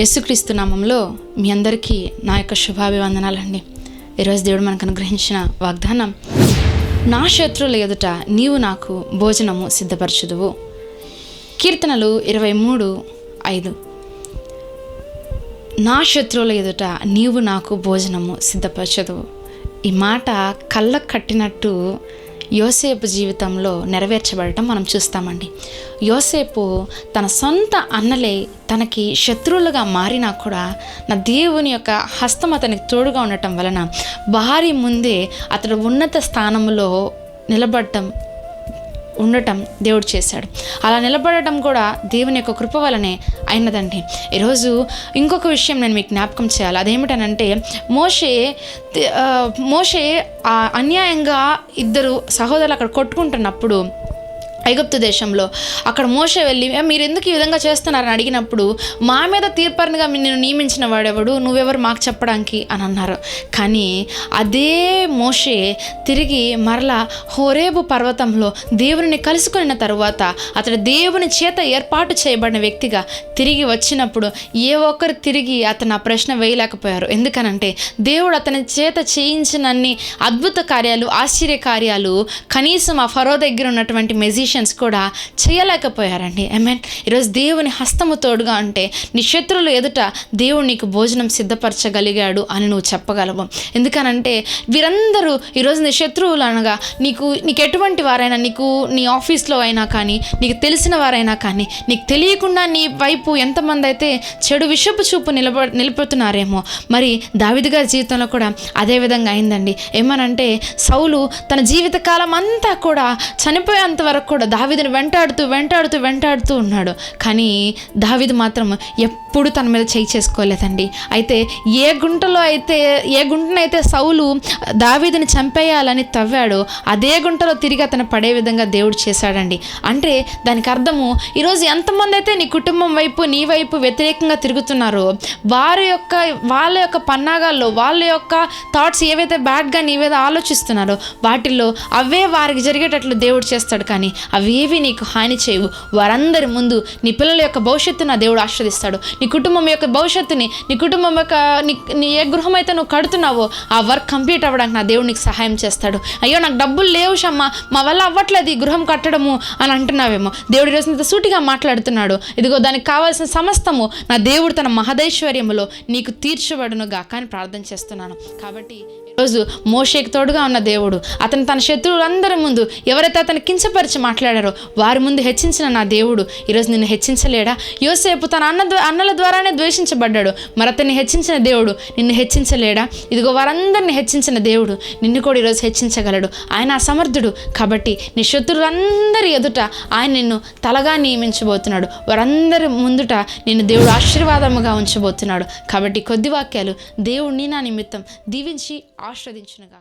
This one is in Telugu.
యేసుక్రీస్తు నామంలో మీ అందరికీ నా యొక్క శుభాభివందనాలండి. ఈరోజు దేవుడు మనకు అనుగ్రహించిన వాగ్దానం నా శత్రువుల ఎదుట నీవు నాకు భోజనము సిద్ధపరచుదువు. కీర్తనలు ఇరవై మూడు ఐదు. నా శత్రువుల ఎదుట నీవు నాకు భోజనము సిద్ధపరచదువు. ఈ మాట కళ్ళకు కట్టినట్టు యోసేపు జీవితంలో నెరవేర్చబడటం మనం చూస్తామండి. యోసేపు తన సొంత అన్నలే తనకి శత్రువులుగా మారినా కూడా నా దేవుని యొక్క హస్తం అతనికి తోడుగా ఉండటం వలన భారీ ముందే అతడు ఉన్నత స్థానంలో నిలబడటం ఉండటం దేవుడు చేశాడు. అలా నిలబడటం కూడా దేవుని యొక్క కృప వలనే అయినదండి. ఈరోజు ఇంకొక విషయం నేను మీకు జ్ఞాపకం చేయాలి. అదేమిటనంటే మోషే మోషే అన్యాయంగా ఇద్దరు సహోదరులు అక్కడ కొట్టుకుంటున్నప్పుడు ఐగుప్తు దేశంలో. అక్కడ మోస వెళ్ళి మీరు ఎందుకు ఈ విధంగా చేస్తున్నారని అడిగినప్పుడు మా మీద తీర్పరినిగా నేను నియమించిన వాడెవడు? నువ్వెవరు మాకు చెప్పడానికి? అని అన్నారు. కానీ అదే మోషే తిరిగి మరలా హోరేబు పర్వతంలో దేవుని కలుసుకున్న తర్వాత అతడు దేవుని చేత ఏర్పాటు చేయబడిన వ్యక్తిగా తిరిగి వచ్చినప్పుడు ఏ ఒక్కరు తిరిగి అతను ఆ ప్రశ్న వేయలేకపోయారు. ఎందుకనంటే దేవుడు అతని చేత చేయించినన్ని అద్భుత కార్యాలు ఆశ్చర్య కార్యాలు కనీసం ఆ ఫరో దగ్గర ఉన్నటువంటి మెజిషియన్స్ కూడా చేయలేకపోయారండి. ఐ మీన్ ఈరోజు దేవుని హస్తము తోడుగా అంటే నీ శత్రులు ఎదుట దేవుడు నీకు భోజనం సిద్ధపరచగలిగాడు అని నువ్వు చెప్పగలవు. ఎందుకనంటే వీరందరూ ఈరోజు నీ శత్రువులు అనగా నీకు నీకు ఎటువంటి వారైనా నీకు నీ ఆఫీస్లో అయినా కానీ నీకు తెలిసిన వారైనా కానీ నీకు తెలియకుండా నీ వైపు ఎంతమంది అయితే చెడు విషపు చూపు నిలబ నిలుపుతున్నారేమో మరి దావిది గారి జీవితంలో కూడా అదే విధంగా అయిందండి. ఏమనంటే సౌలు తన జీవితకాలం అంతా కూడా చనిపోయేంత వరకు కూడా దావిదిని వెంటాడుతూ వెంటాడుతూ వెంటాడుతూ ఉన్నాడు. కానీ దావిది మాత్రం ఎప్పుడు తన మీద చేయి చేసుకోలేదండి. అయితే ఏ గుంటలో అయితే ఏ గుంటనైతే సౌలు దావీదుని చంపేయాలని తవ్వాడో అదే గుంటలో తిరిగి అతను పడే విధంగా దేవుడు చేశాడండి. అంటే దానికి అర్థము ఈరోజు ఎంతమంది అయితే నీ కుటుంబం వైపు నీ వైపు వ్యతిరేకంగా తిరుగుతున్నారో వారి యొక్క వాళ్ళ యొక్క పన్నాగాల్లో వాళ్ళ యొక్క థాట్స్ ఏవైతే బ్యాడ్గా నీ మీద ఆలోచిస్తున్నారో వాటిల్లో అవే వారికి జరిగేటట్లు దేవుడు చేస్తాడు. కానీ అవేవి నీకు హాని చేయవు. వారందరి ముందు నీ పిల్లల యొక్క భవిష్యత్తు నా దేవుడు ఆశ్రదిస్తాడు నీ కుటుంబం యొక్క భవిష్యత్తుని నీ కుటుంబం యొక్క నీ నీ ఏ గృహం అయితే నువ్వు కడుతున్నావో ఆ వర్క్ కంప్లీట్ అవ్వడానికి నా దేవుడు నీకు సహాయం చేస్తాడు. అయ్యో నాకు డబ్బులు లేవు షమ్మ. మా వల్ల అవ్వట్లేదు ఈ గృహం కట్టడము అని అంటున్నావేమో. దేవుడు ఈరోజు నీతో సూటిగా మాట్లాడుతున్నాడు. ఇదిగో దానికి కావాల్సిన సమస్తము నా దేవుడు తన మహదైశ్వర్యములో నీకు తీర్చబడునుగా కానీ ప్రార్థన చేస్తున్నాను. కాబట్టి ఈరోజు మోషేకి తోడుగా ఉన్న దేవుడు అతను తన శత్రువులందరి ముందు ఎవరైతే అతను కించపరిచి మాట్లాడారో వారి ముందు హెచ్చించిన నా దేవుడు ఈరోజు నిన్ను హెచ్చించలేడా? యోసేపు తన అన్న అన్నల ద్వారానే ద్వేషించబడ్డాడు. మరి అతన్ని హెచ్చించిన దేవుడు నిన్ను హెచ్చించలేడా? ఇదిగో వారందరిని హెచ్చించిన దేవుడు నిన్ను కూడా ఈరోజు హెచ్చించగలడు. ఆయన అసమర్థుడు కాబట్టి నీ శత్రులందరి ఎదుట ఆయన నిన్ను తలగా నియమించబోతున్నాడు. వారందరి ముందుట నిన్ను దేవుడు ఆశీర్వాదముగా ఉంచబోతున్నాడు. కాబట్టి కొద్ది వాక్యాలు దేవుడిని నా నిమిత్తం దీవించి ఆశ్రదించునుగా